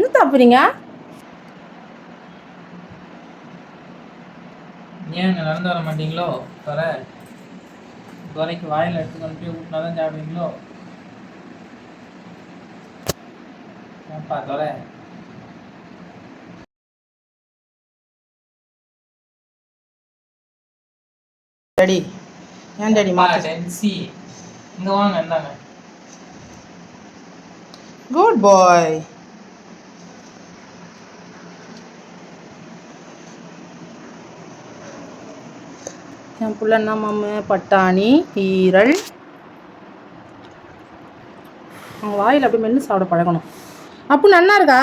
என்ன சாப்பிட்றீங்க ஏன் நடந்து வர மாட்டீங்களோ? துறை துறைக்கு வாயில் எடுத்து கொண்டு போய் ஊட்டினா தான் சாப்பிடுவீங்களோ? ஏப்பா துறை டாடி ஏன் டாடி மாற்ற டென்சி இங்கே வாங்க இந்தாங்க. குட் பாய் என் புள்ள மாமு? பட்டாணி ஈரல். அவங்க வாயில் அப்படியே மென்று சாப்பிட பழகணும். அப்போ நன்னா இருக்கா?